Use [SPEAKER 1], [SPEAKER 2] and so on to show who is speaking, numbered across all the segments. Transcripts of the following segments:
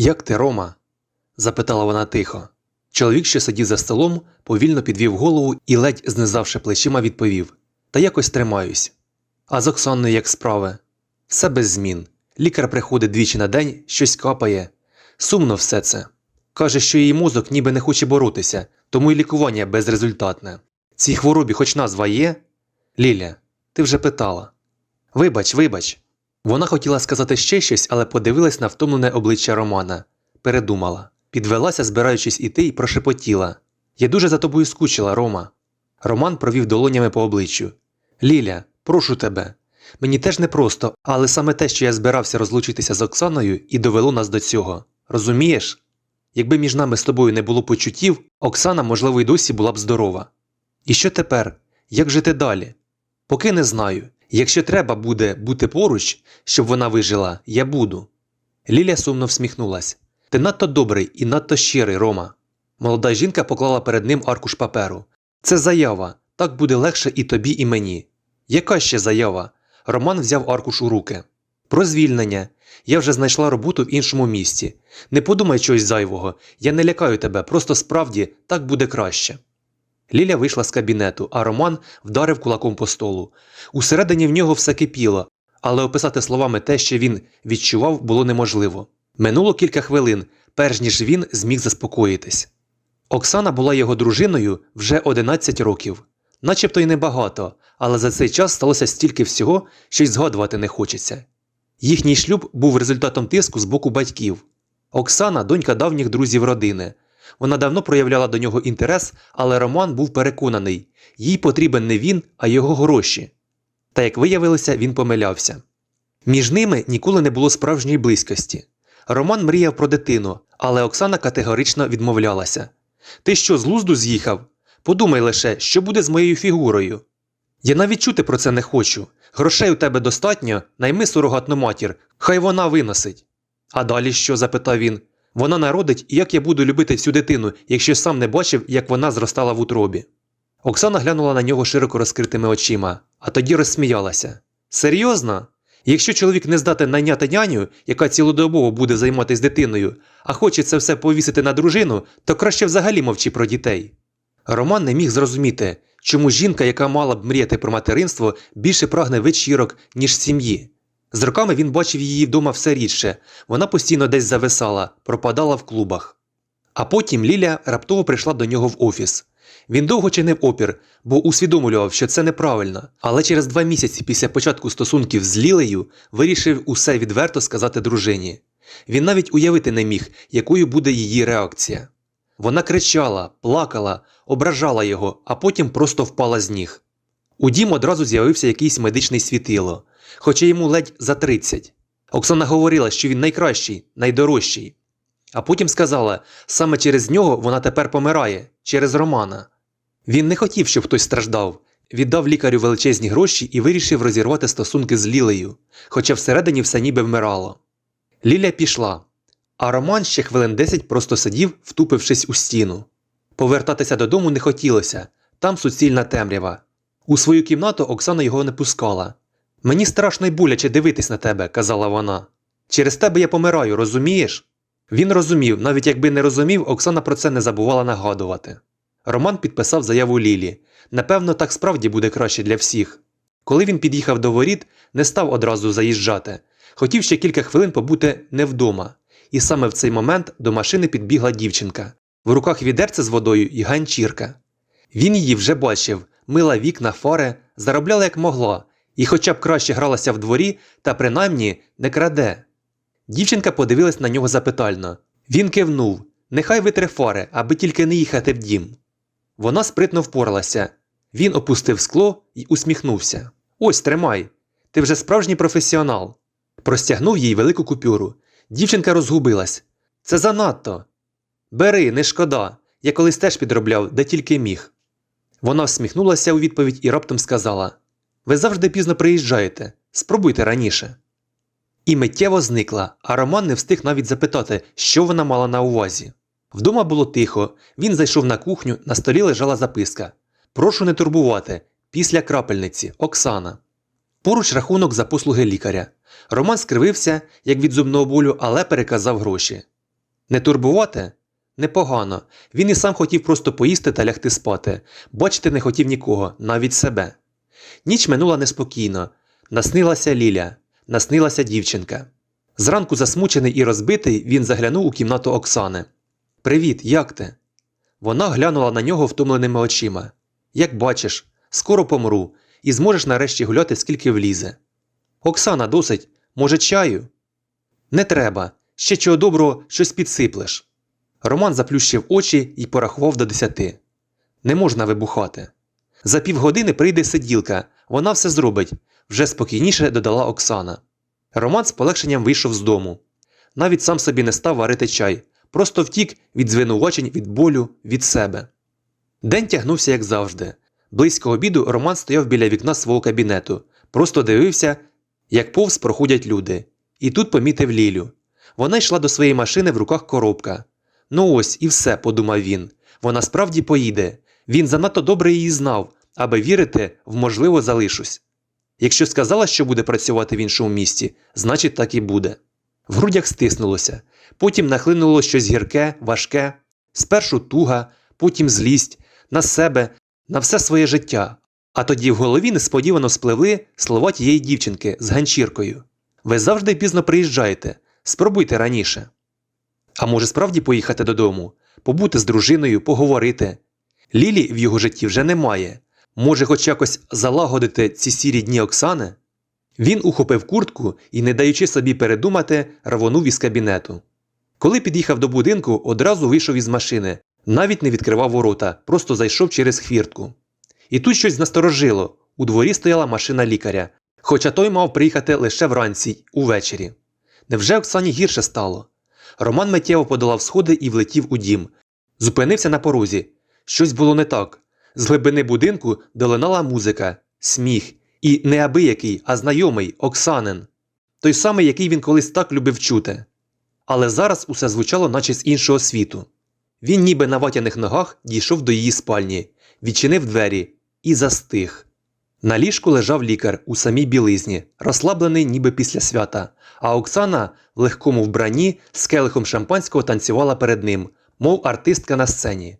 [SPEAKER 1] Як ти, Рома? запитала вона тихо. Чоловік, що сидів за столом, повільно підвів голову і, ледь знизавши плечима, відповів Та якось тримаюсь. А з Оксаною як справи? Все без змін. Лікар приходить двічі на день, щось капає. Сумно все це. Каже, що її мозок ніби не хоче боротися, тому й лікування безрезультатне. Цій хворобі хоч назва є? Ліля, ти вже питала. Вибач, вибач. Вона хотіла сказати ще щось, але подивилась на втомлене обличчя Романа. Передумала. Підвелася, збираючись іти, і прошепотіла. Я дуже за тобою скучила, Рома. Роман провів долонями по обличчю. Ліля, прошу тебе. Мені теж непросто, але саме те, що я збирався розлучитися з Оксаною, і довело нас до цього. Розумієш? Якби між нами з тобою не було почуттів, Оксана, можливо, й досі була б здорова. І що тепер? Як жити далі? Поки не знаю. Якщо треба буде бути поруч, щоб вона вижила, я буду. Ліля сумно всміхнулась. Ти надто добрий і надто щирий, Рома. Молода жінка поклала перед ним аркуш паперу. Це заява, так буде легше і тобі, і мені. Яка ще заява? Роман взяв аркуш у руки. Про звільнення. Я вже знайшла роботу в іншому місті. Не подумай чогось зайвого, я не лякаю тебе, просто справді так буде краще. Ліля вийшла з кабінету, а Роман вдарив кулаком по столу. Усередині в нього все кипіло, але описати словами те, що він відчував, було неможливо. Минуло кілька хвилин, перш ніж він зміг заспокоїтись. Оксана була його дружиною вже 11 років. Начебто й небагато, але за цей час сталося стільки всього, що й згадувати не хочеться. Їхній шлюб був результатом тиску з боку батьків. Оксана донька давніх друзів родини. Вона давно проявляла до нього інтерес, але Роман був переконаний, їй потрібен не він, а його гроші. Та як виявилося, він помилявся. Між ними ніколи не було справжньої близькості. Роман мріяв про дитину, але Оксана категорично відмовлялася. Ти що, з глузду з'їхав? Подумай лише, що буде з моєю фігурою. Я навіть чути про це не хочу. Грошей у тебе достатньо, найми сурогатну матір, хай вона виносить. А далі що? запитав він. Вона народить, і як я буду любити цю дитину, якщо сам не бачив, як вона зростала в утробі. Оксана глянула на нього широко розкритими очима, а тоді розсміялася. Серйозно? Якщо чоловік не здатен найняти няню, яка цілодобово буде займатися дитиною, а хоче це все повісити на дружину, то краще взагалі мовчи про дітей. Роман не міг зрозуміти, чому жінка, яка мала б мріяти про материнство, більше прагне вечірок, ніж сім'ї. З роками він бачив її вдома все рідше, вона постійно десь зависала, пропадала в клубах. А потім Ліля раптово прийшла до нього в офіс. Він довго чинив опір, бо усвідомлював, що це неправильно, але через два місяці після початку стосунків з Лілею вирішив усе відверто сказати дружині. Він навіть уявити не міг, якою буде її реакція. Вона кричала, плакала, ображала його, а потім просто впала з ніг. У дім одразу з'явився якийсь медичний світило, хоча йому ледь за 30. Оксана говорила, що він найкращий, найдорожчий. А потім сказала, саме через нього вона тепер помирає, через Романа. Він не хотів, щоб хтось страждав, віддав лікарю величезні гроші і вирішив розірвати стосунки з Лілею, хоча всередині все ніби вмирало. Ліля пішла, а Роман ще хвилин 10 просто сидів, втупившись у стіну. Повертатися додому не хотілося, там суцільна темрява. У свою кімнату Оксана його не пускала. Мені страшно й боляче дивитись на тебе, казала вона. Через тебе я помираю, розумієш? Він розумів, навіть якби не розумів, Оксана про це не забувала нагадувати. Роман підписав заяву Лілі. Напевно, так справді буде краще для всіх. Коли він під'їхав до воріт, не став одразу заїжджати. Хотів ще кілька хвилин побути не вдома. І саме в цей момент до машини підбігла дівчинка. В руках відерце з водою і ганчірка. Він її вже бачив, мила вікна, фари, заробляла як могла, і хоча б краще гралася в дворі, та принаймні не краде. Дівчинка подивилась на нього запитально. Він кивнув нехай витре фари, аби тільки не їхати в дім. Вона спритно впоралася. Він опустив скло і усміхнувся. Ось тримай. Ти вже справжній професіонал. Простягнув їй велику купюру. Дівчинка розгубилась. Це занадто. Бери, не шкода. Я колись теж підробляв, де тільки міг. Вона всміхнулася у відповідь і раптом сказала: Ви завжди пізно приїжджаєте, спробуйте раніше. І миттєво зникла, а Роман не встиг навіть запитати, що вона мала на увазі. Вдома було тихо, він зайшов на кухню, на столі лежала записка. Прошу не турбувати. Після крапельниці Оксана. Поруч рахунок за послуги лікаря. Роман скривився, як від зубного болю, але переказав гроші. Не турбувати? Непогано. Він і сам хотів просто поїсти та лягти спати, бачити не хотів нікого, навіть себе. Ніч минула неспокійно. Наснилася Ліля, наснилася дівчинка. Зранку засмучений і розбитий, він заглянув у кімнату Оксани. Привіт, як ти? Вона глянула на нього втомленими очима. Як бачиш, скоро помру, і зможеш нарешті гуляти скільки влізе. Оксана, досить, може, чаю? Не треба, ще чого доброго щось підсиплеш. Роман заплющив очі і порахував до десяти. Не можна вибухати. За півгодини прийде сиділка, вона все зробить, вже спокійніше додала Оксана. Роман з полегшенням вийшов з дому. Навіть сам собі не став варити чай, просто втік від звинувачень, від болю, від себе. День тягнувся, як завжди. Близько обіду Роман стояв біля вікна свого кабінету, просто дивився, як повз проходять люди. І тут помітив Лілю. Вона йшла до своєї машини в руках коробка. Ну ось і все, подумав він. Вона справді поїде. Він занадто добре її знав, аби вірити в можливо залишусь. Якщо сказала, що буде працювати в іншому місті, значить так і буде. В грудях стиснулося, потім нахлинуло щось гірке, важке, спершу туга, потім злість, на себе, на все своє життя. А тоді в голові несподівано спливли слова тієї дівчинки з ганчіркою. Ви завжди пізно приїжджаєте, спробуйте раніше. А може справді поїхати додому, побути з дружиною, поговорити. Лілі в його житті вже немає. Може, хоч якось залагодити ці сірі дні Оксани? Він ухопив куртку і, не даючи собі передумати, рвонув із кабінету. Коли під'їхав до будинку, одразу вийшов із машини, навіть не відкривав ворота, просто зайшов через хвіртку. І тут щось насторожило у дворі стояла машина лікаря, хоча той мав приїхати лише вранці, увечері. Невже Оксані гірше стало? Роман миттєво подолав сходи і влетів у дім. Зупинився на порозі. Щось було не так. З глибини будинку долинала музика, сміх, і неабиякий, а знайомий Оксанин. Той самий, який він колись так любив чути. Але зараз усе звучало, наче з іншого світу. Він, ніби на ватяних ногах, дійшов до її спальні, відчинив двері і застиг. На ліжку лежав лікар у самій білизні, розслаблений ніби після свята, а Оксана в легкому вбранні з келихом шампанського танцювала перед ним, мов артистка на сцені.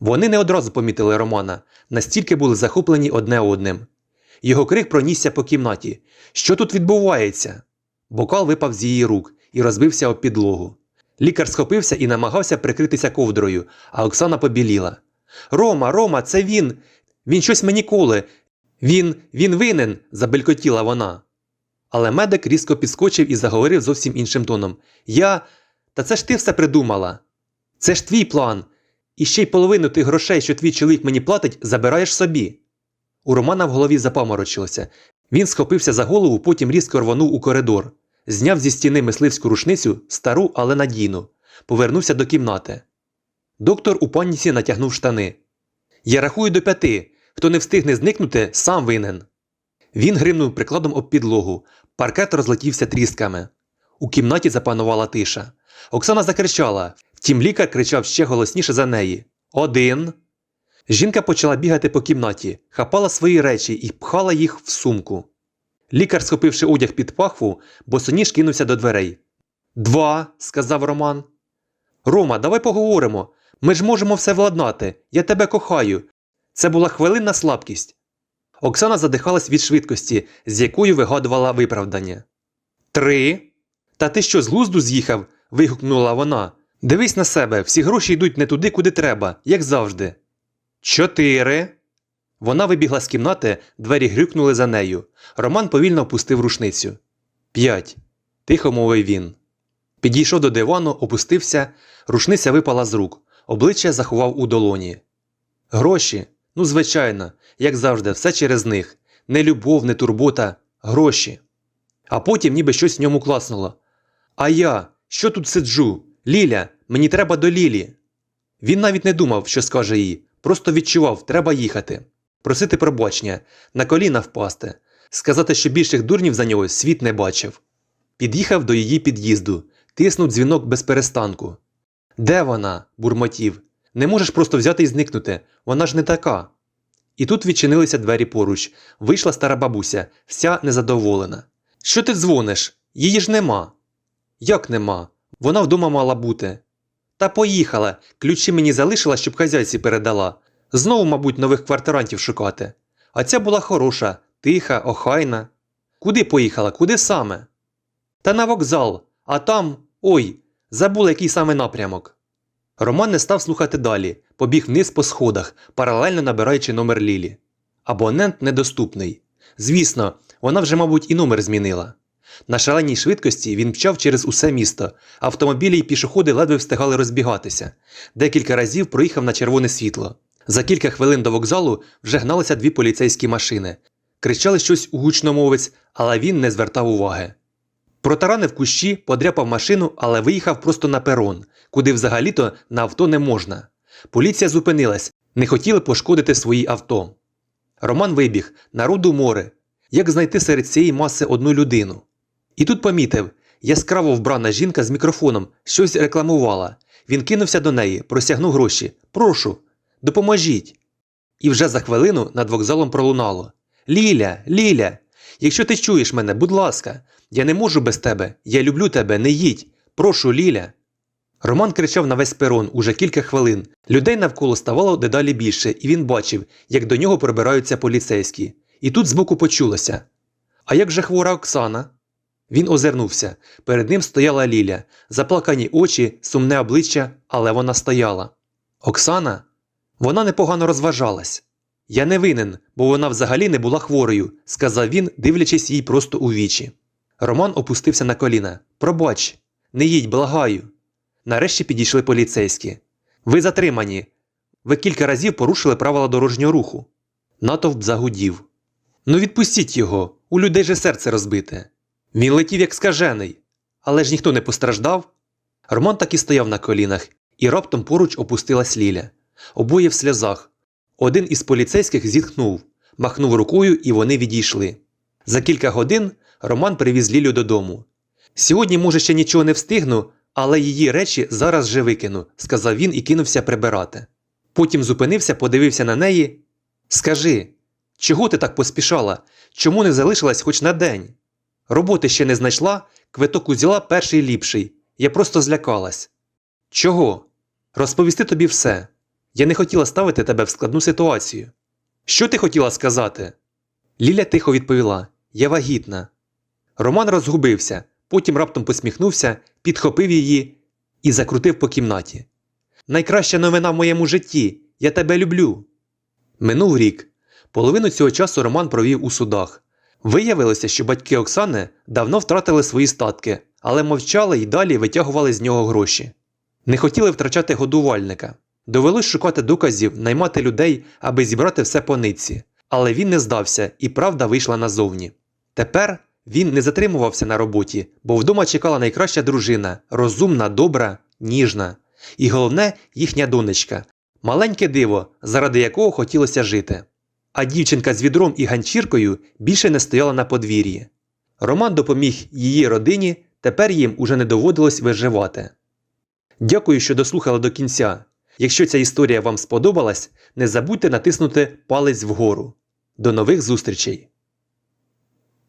[SPEAKER 1] Вони не одразу помітили Романа, настільки були захоплені одне одним. Його крик пронісся по кімнаті. Що тут відбувається? Бокал випав з її рук і розбився об підлогу. Лікар схопився і намагався прикритися ковдрою, а Оксана побіліла. Рома, Рома, це він. Він щось мені коле. Він, він винен, забелькотіла вона. Але медик різко підскочив і заговорив зовсім іншим тоном. Я. Та це ж ти все придумала. Це ж твій план. І ще й половину тих грошей, що твій чоловік мені платить, забираєш собі. У Романа в голові запаморочилося. Він схопився за голову, потім різко рванув у коридор, зняв зі стіни мисливську рушницю, стару, але надійну, повернувся до кімнати. Доктор у паніці натягнув штани. Я рахую до п'яти. Хто не встигне зникнути, сам винен. Він гримнув прикладом об підлогу. Паркет розлетівся трісками. У кімнаті запанувала тиша. Оксана закричала, втім лікар кричав ще голосніше за неї. Один. Жінка почала бігати по кімнаті, хапала свої речі і пхала їх в сумку. Лікар, схопивши одяг під пахву, босоніж кинувся до дверей. Два, сказав Роман. Рома, давай поговоримо. Ми ж можемо все владнати. Я тебе кохаю. Це була хвилинна слабкість. Оксана задихалась від швидкості, з якою вигадувала виправдання. Три. Та ти що з глузду з'їхав? вигукнула вона. Дивись на себе, всі гроші йдуть не туди, куди треба, як завжди. Чотири. Вона вибігла з кімнати, двері грюкнули за нею. Роман повільно опустив рушницю. П'ять. Тихо мовив він. Підійшов до дивану, опустився, рушниця випала з рук, обличчя заховав у долоні. Гроші. Ну, звичайно, як завжди, все через них. Не любов, не турбота, гроші. А потім ніби щось в ньому класнуло. А я, що тут сиджу? Ліля, мені треба до Лілі. Він навіть не думав, що скаже їй, просто відчував, треба їхати, просити пробачення, на коліна впасти, сказати, що більших дурнів за нього світ не бачив. Під'їхав до її під'їзду, тиснув дзвінок без перестанку. Де вона? бурмотів. Не можеш просто взяти і зникнути, вона ж не така. І тут відчинилися двері поруч, вийшла стара бабуся, вся незадоволена. Що ти дзвониш? Її ж нема. Як нема? Вона вдома мала бути. Та поїхала. Ключі мені залишила, щоб хазяйці передала. Знову, мабуть, нових квартирантів шукати. А ця була хороша, тиха, охайна. Куди поїхала? Куди саме? Та на вокзал, а там. ой, забула, який саме напрямок. Роман не став слухати далі, побіг вниз по сходах, паралельно набираючи номер Лілі. Абонент недоступний. Звісно, вона вже, мабуть, і номер змінила. На шаленій швидкості він мчав через усе місто. Автомобілі й пішоходи ледве встигали розбігатися. Декілька разів проїхав на червоне світло. За кілька хвилин до вокзалу вже гналися дві поліцейські машини. Кричали щось у гучномовець, але він не звертав уваги. Протаранив кущі, подряпав машину, але виїхав просто на перон, куди взагалі-то на авто не можна. Поліція зупинилась, не хотіли пошкодити свої авто. Роман вибіг, народу море. Як знайти серед цієї маси одну людину? І тут помітив, яскраво вбрана жінка з мікрофоном щось рекламувала. Він кинувся до неї, просягнув гроші. Прошу, допоможіть. І вже за хвилину над вокзалом пролунало: Ліля, Ліля, якщо ти чуєш мене, будь ласка, я не можу без тебе, я люблю тебе, не їдь. Прошу, Ліля. Роман кричав на весь перон уже кілька хвилин. Людей навколо ставало дедалі більше, і він бачив, як до нього прибираються поліцейські. І тут збоку почулося: А як же хвора Оксана? Він озирнувся. Перед ним стояла Ліля, заплакані очі, сумне обличчя, але вона стояла. Оксана? Вона непогано розважалась. Я не винен, бо вона взагалі не була хворою, сказав він, дивлячись їй просто у вічі. Роман опустився на коліна. Пробач, не їдь, благаю. Нарешті підійшли поліцейські. Ви затримані. Ви кілька разів порушили правила дорожнього руху. Натовп загудів. Ну відпустіть його, у людей же серце розбите. Він летів як скажений. Але ж ніхто не постраждав. Роман так і стояв на колінах, і раптом поруч опустилась Ліля. Обоє в сльозах. Один із поліцейських зітхнув, махнув рукою, і вони відійшли. За кілька годин Роман привіз Лілю додому. Сьогодні, може, ще нічого не встигну, але її речі зараз же викину, сказав він і кинувся прибирати. Потім зупинився, подивився на неї. Скажи, чого ти так поспішала? Чому не залишилась хоч на день? Роботи ще не знайшла, квиток узяла перший ліпший. Я просто злякалась. Чого? Розповісти тобі все. Я не хотіла ставити тебе в складну ситуацію. Що ти хотіла сказати? Ліля тихо відповіла: Я вагітна. Роман розгубився, потім раптом посміхнувся, підхопив її і закрутив по кімнаті. Найкраща новина в моєму житті. Я тебе люблю. Минув рік. Половину цього часу Роман провів у судах. Виявилося, що батьки Оксани давно втратили свої статки, але мовчали й далі витягували з нього гроші. Не хотіли втрачати годувальника. Довелось шукати доказів, наймати людей, аби зібрати все по нитці. Але він не здався, і правда вийшла назовні. Тепер він не затримувався на роботі, бо вдома чекала найкраща дружина, розумна, добра, ніжна. І головне, їхня донечка, маленьке диво, заради якого хотілося жити. А дівчинка з відром і ганчіркою більше не стояла на подвір'ї. Роман допоміг її родині, тепер їм уже не доводилось виживати. Дякую, що дослухали до кінця. Якщо ця історія вам сподобалась, не забудьте натиснути палець вгору. До нових зустрічей!